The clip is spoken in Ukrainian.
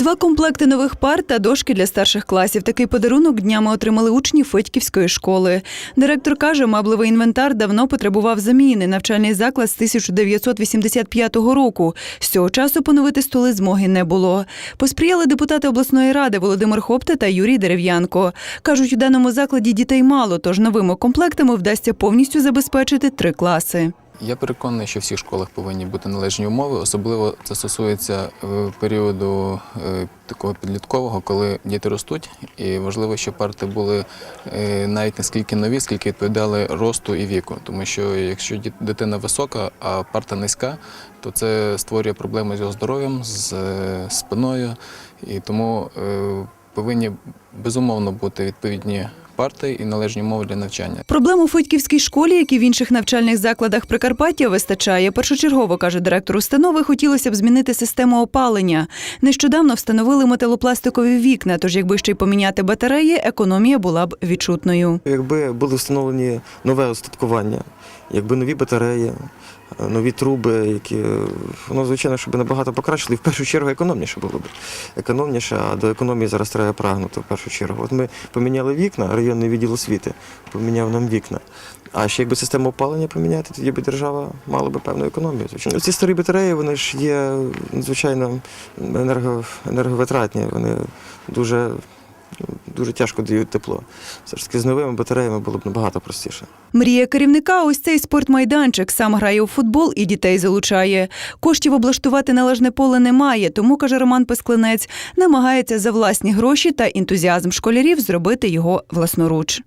Два комплекти нових пар та дошки для старших класів. Такий подарунок днями отримали учні Федьківської школи. Директор каже, меблевий інвентар давно потребував заміни. Навчальний заклад з 1985 року. З цього часу поновити столи змоги не було. Посприяли депутати обласної ради Володимир Хопта та Юрій Дерев'янко. Кажуть, у даному закладі дітей мало, тож новими комплектами вдасться повністю забезпечити три класи. Я переконаний, що в всіх школах повинні бути належні умови. Особливо це стосується е, періоду е, такого підліткового, коли діти ростуть, і важливо, щоб парти були е, навіть не скільки нові, скільки відповідали росту і віку. Тому що якщо дитина висока, а парта низька, то це створює проблеми з його здоров'ям, з спиною, і тому повинні безумовно бути відповідні парти і належні умови для навчання. Проблем у Федьківській школі, як і в інших навчальних закладах Прикарпаття, вистачає. Першочергово, каже директор установи, хотілося б змінити систему опалення. Нещодавно встановили металопластикові вікна, тож якби ще й поміняти батареї, економія була б відчутною. Якби були встановлені нове устаткування, якби нові батареї, нові труби, які воно звичайно, щоб набагато покращили, і в першу чергу економніше було б. Економніше, а до економії зараз треба прагнути в першу чергу. От ми поміняли вікна, районний відділ освіти поміняв нам вікна. А ще якби систему опалення поміняти, тоді б держава мала би певну економію. Звичайно, ці старі батареї вони ж є надзвичайно енерго, енерговитратні, вони дуже, дуже тяжко дають тепло. Все ж таки з новими батареями було б набагато простіше. Мрія керівника ось цей спортмайданчик. Сам грає у футбол і дітей залучає. Коштів облаштувати належне поле немає, тому, каже Роман Песклинець, намагається за власні гроші та ентузіазм школярів зробити його власноруч.